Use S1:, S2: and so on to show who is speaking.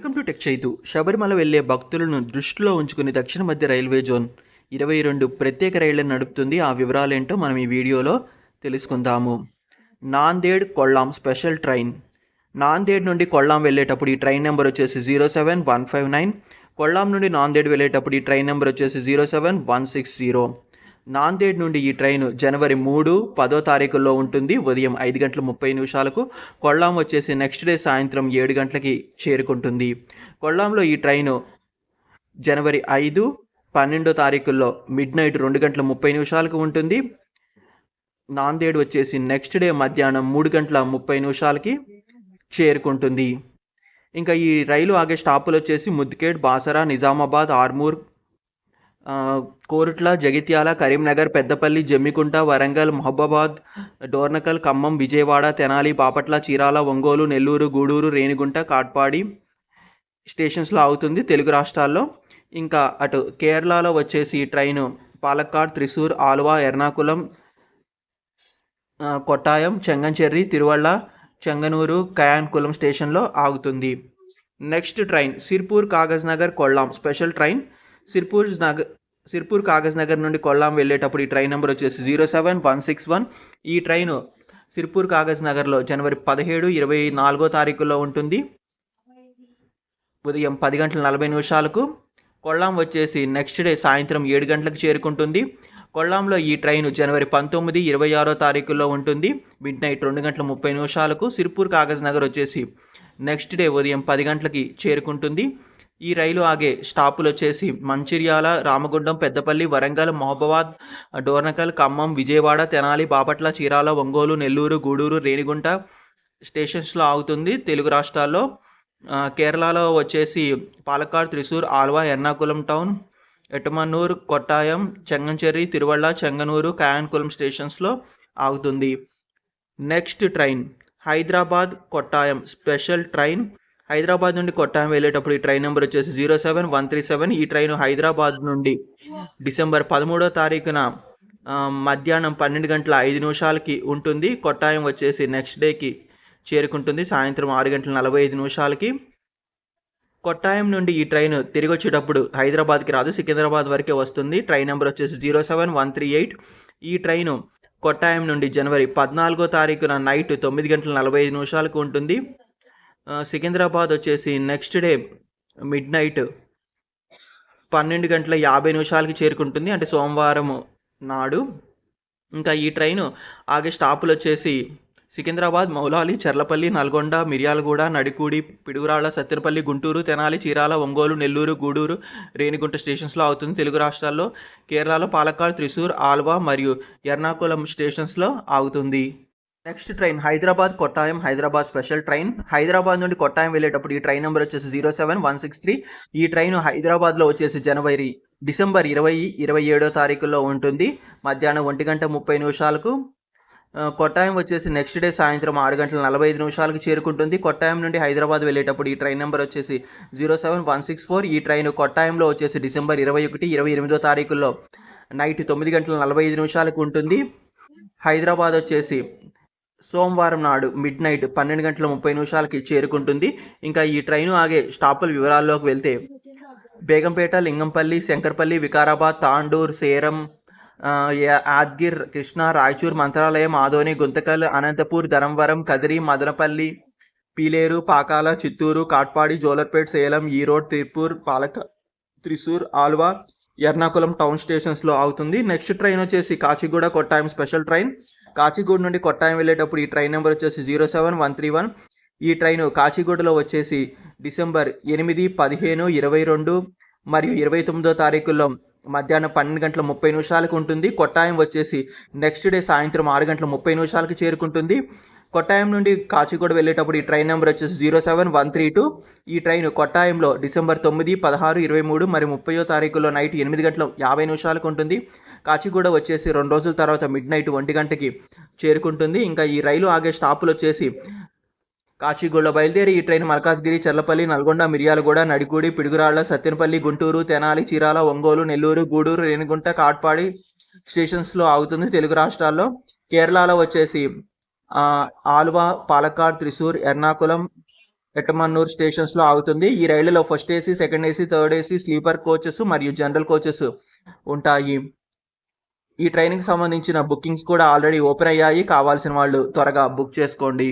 S1: Welcome to tech Chaitu Sabarimala వెళ్ళే భక్తులను దృష్టిలో ఉంచుకుని దక్షిణ మధ్య రైల్వే జోన్ ఇరవై రెండు ప్రత్యేక రైళ్ళను నడుపుతుంది. ఆ వివరాలేంటో మనం ఈ వీడియోలో తెలుసుకుందాము. Nanded Kollam special train. Nanded నుండి కొల్లాం వెళ్ళేటప్పుడు ఈ ట్రైన్ నెంబర్ వచ్చేసి zero seven one five nine. Kollam నుండి నాందేడ్ వెళ్ళేటప్పుడు ఈ ట్రైన్ నెంబర్ వచ్చేసి zero seven one six zero. Nanded నుండి ఈ ట్రైన్ జనవరి మూడు పదో తారీఖుల్లో ఉంటుంది. ఉదయం ఐదు గంటల ముప్పై నిమిషాలకు కొల్లాం వచ్చేసి నెక్స్ట్ డే సాయంత్రం ఏడు గంటలకి చేరుకుంటుంది. కొల్లాంలో ఈ ట్రైను జనవరి ఐదు పన్నెండో తారీఖుల్లో మిడ్ నైట్ రెండు గంటల ముప్పై నిమిషాలకు ఉంటుంది. నాందేడ్ వచ్చేసి నెక్స్ట్ డే మధ్యాహ్నం మూడు గంటల ముప్పై నిమిషాలకి చేరుకుంటుంది. ఇంకా ఈ రైలు ఆగే స్టాపులు వచ్చేసి ముద్దుకేడ్ బాసరా నిజామాబాద్ ఆర్మూర్ కోరుట్ల జగిత్యాల కరీంనగర్ పెద్దపల్లి జమ్మికుంట వరంగల్ మహబాబాద్ డోర్నకల్ ఖమ్మం విజయవాడ తెనాలి బాపట్ల చీరాల ఒంగోలు నెల్లూరు గూడూరు రేణిగుంట కాట్పాడి స్టేషన్స్లో అవుతుంది తెలుగు రాష్ట్రాల్లో. ఇంకా అటు కేరళలో వచ్చేసి ట్రైను పాలక్కాడ్ త్రిశూర్ ఆలువా ఎర్నాకుళం కొట్టాయం చెంగంచెర్రి తిరువళ్ళ చెంగనూరు కయాన్కులం స్టేషన్లో ఆగుతుంది. Next train Sirpur Kagaz Nagar Kollam special train Sirpur Nagar Sirpur Kagaz Nagar నుండి కొల్లాం వెళ్ళేటప్పుడు ఈ ట్రైన్ నెంబర్ వచ్చేసి zero seven one six one. ఈ ట్రైన్ సిర్పూర్ కాగజ్ నగర్లో జనవరి పదిహేడు ఇరవై నాలుగో తారీఖులో ఉంటుంది. ఉదయం పది గంటల నలభై నిమిషాలకు కొల్లాం వచ్చేసి నెక్స్ట్ డే సాయంత్రం ఏడు గంటలకు చేరుకుంటుంది. కొల్లాంలో ఈ ట్రైన్ జనవరి పంతొమ్మిది ఇరవై ఆరో తారీఖుల్లో ఉంటుంది. మిడ్ నైట్ రెండు గంటల ముప్పై నిమిషాలకు సిర్పూర్ కాగజ్ నగర్ వచ్చేసి నెక్స్ట్ డే ఉదయం పది గంటలకి చేరుకుంటుంది. ఈ రైలు ఆగే స్టాపులు వచ్చేసి మంచిర్యాల రామగుండం పెద్దపల్లి వరంగల్ మహబాబాద్ డోర్నకల్ ఖమ్మం విజయవాడ తెనాలి బాపట్ల చీరాల ఒంగోలు నెల్లూరు గూడూరు రేణిగుంట స్టేషన్స్లో ఆగుతుంది తెలుగు రాష్ట్రాల్లో. కేరళలో వచ్చేసి పాలక్కాడ్ త్రిశూర్ ఆల్వా ఎర్నాకుళం టౌన్ ఎటమన్నూర్ కొట్టాయం చెంగంచెర్రి తిరువళ్ళ చెంగనూరు కాయన్కులం స్టేషన్స్లో ఆగుతుంది. Next train Hyderabad Kottayam special train Hyderabad నుండి కొట్టాయం వెళ్ళేటప్పుడు ఈ ట్రైన్ నెంబర్ వచ్చేసి zero seven one three seven. ఈ ట్రైన్ హైదరాబాద్ నుండి డిసెంబర్ పదమూడో తారీఖున మధ్యాహ్నం పన్నెండు గంటల ఐదు నిమిషాలకి ఉంటుంది. కొట్టాయం వచ్చేసి నెక్స్ట్ డేకి చేరుకుంటుంది. సాయంత్రం ఆరు గంటల నలభై ఐదు నిమిషాలకి. కొట్టాయం నుండి ఈ ట్రైన్ తిరిగి వచ్చేటప్పుడు హైదరాబాద్కి రాదు. సికింద్రాబాద్ వరకే వస్తుంది. ట్రైన్ నెంబర్ వచ్చేసి zero seven one three eight. ఈ ట్రైను కొట్టాయం నుండి జనవరి పద్నాలుగో తారీఖున నైట్ తొమ్మిది గంటల నలభై ఐదు నిమిషాలకు ఉంటుంది. సికింద్రాబాద్ వచ్చేసి నెక్స్ట్ డే మిడ్ నైట్ పన్నెండు గంటల యాభై నిమిషాలకి చేరుకుంటుంది. అంటే సోమవారం నాడు. ఇంకా ఈ ట్రైన్ ఆగే స్టాపులు వచ్చేసి సికింద్రాబాద్ మౌలాలి చర్లపల్లి నల్గొండ మిర్యాలగూడ నడికూడి పిడుగురాళ్ళ సత్తెనపల్లి గుంటూరు తెనాలి చీరాల ఒంగోలు నెల్లూరు గూడూరు రేణిగుంట స్టేషన్స్లో అవుతుంది. తెలుగు రాష్ట్రాల్లో కేరళలో పాలక్కాడ్ త్రిశూర్ ఆల్వా మరియు ఎర్నాకుళం స్టేషన్స్లో ఆగుతుంది. Next train Hyderabad Kottayam Hyderabad special train Hyderabad నుండి కొట్టాయం వెళ్ళేటప్పుడు ఈ ట్రైన్ నెంబర్ వచ్చేసి zero seven one six three ఈ ట్రైన్ హైదరాబాద్లో వచ్చేసి జనవరి డిసెంబర్ ఇరవై ఇరవై ఏడో తారీఖుల్లో ఉంటుంది. మధ్యాహ్నం ఒంటి గంట ముప్పై నిమిషాలకు. కొట్టాయం వచ్చేసి నెక్స్ట్ డే సాయంత్రం ఆరు గంటల నలభై ఐదు నిమిషాలకు చేరుకుంటుంది. కొట్టాయం నుండి హైదరాబాద్ వెళ్ళేటప్పుడు ఈ ట్రైన్ నెంబర్ వచ్చేసి zero seven one six four ఈ ట్రైన్ కొట్టాయంలో వచ్చేసి డిసెంబర్ ఇరవై ఒకటి ఇరవై ఎనిమిదో తారీఖుల్లో. నైట్ తొమ్మిది గంటల నలభై ఐదు నిమిషాలకు ఉంటుంది. హైదరాబాద్ వచ్చేసి సోమవారం నాడు మిడ్ నైట్ పన్నెండు గంటల ముప్పై నిమిషాలకి చేరుకుంటుంది. ఇంకా ఈ ట్రైను ఆగే స్టాపుల వివరాల్లోకి వెళ్తే బేగంపేట లింగంపల్లి శంకర్పల్లి వికారాబాద్ తాండూర్ సేరం యాద్గిర్ కృష్ణా రాయచూర్ మంత్రాలయం ఆదోని గుంతకల్ అనంతపూర్ ధరంవరం కదిరి మదనపల్లి పీలేరు పాకాల చిత్తూరు కాట్పాడి జోలర్పేట్ సేలం ఈరోడ్ తిరుపూర్ పాలక త్రిశూర్ ఆల్వా ఎర్నాకుళం టౌన్ స్టేషన్స్లో అవుతుంది. నెక్స్ట్ ట్రైన్ వచ్చేసి కాచిగూడ కొట్టాయం స్పెషల్ ట్రైన్. కాచిగూడ నుండి కొట్టాయం వెళ్ళేటప్పుడు ఈ ట్రైన్ నెంబర్ వచ్చేసి zero seven one three one. ఈ ట్రైన్ కాచిగూడలో వచ్చేసి డిసెంబర్ ఎనిమిది పదిహేను ఇరవై రెండు మరియు ఇరవై తొమ్మిదో తారీఖుల్లో మధ్యాహ్నం పన్నెండు గంటల ముప్పై నిమిషాలకు ఉంటుంది. కొట్టాయం వచ్చేసి నెక్స్ట్ డే సాయంత్రం ఆరు గంటల ముప్పై నిమిషాలకు చేరుకుంటుంది. కొట్టాయం నుండి కాచిగూడ వెళ్ళేటప్పుడు ఈ ట్రైన్ నెంబర్ వచ్చేసి zero seven one three two. ఈ ట్రైన్ కొట్టాయంలో డిసెంబర్ తొమ్మిది పదహారు ఇరవై మూడు మరి ముప్పయో తారీఖులో నైట్ ఎనిమిది గంటల యాభై నిమిషాలకు ఉంటుంది. కాచిగూడ వచ్చేసి రెండు రోజుల తర్వాత మిడ్ నైట్ ఒంటి గంటకి చేరుకుంటుంది. ఇంకా ఈ రైలు ఆగే స్టాపులు వచ్చేసి కాచిగూడ బయలుదేరి ఈ ట్రైన్ మల్కాజ్గిరి చర్లపల్లి నల్గొండ మిర్యాలగూడ నడిగూడి పిడుగురాళ్ళ సత్తెనపల్లి గుంటూరు తెనాలి చీరాల ఒంగోలు నెల్లూరు గూడూరు రేణిగుంట కాట్పాడి స్టేషన్స్లో ఆగుతుంది తెలుగు రాష్ట్రాల్లో. కేరళలో వచ్చేసి ఆలువ పాలక్కాడ్ త్రిశూర్ ఎర్నాకుళం స్టేషన్స్ స్టేషన్స్లో ఆగుతుంది. ఈ రైలులో first AC second AC third AC sleeper coaches మరియు జనరల్ కోచెస్ ఉంటాయి. ఈ ట్రైన్కి సంబంధించిన బుకింగ్స్ కూడా ఆల్రెడీ ఓపెన్ అయ్యాయి. కావాల్సిన వాళ్ళు త్వరగా బుక్ చేసుకోండి.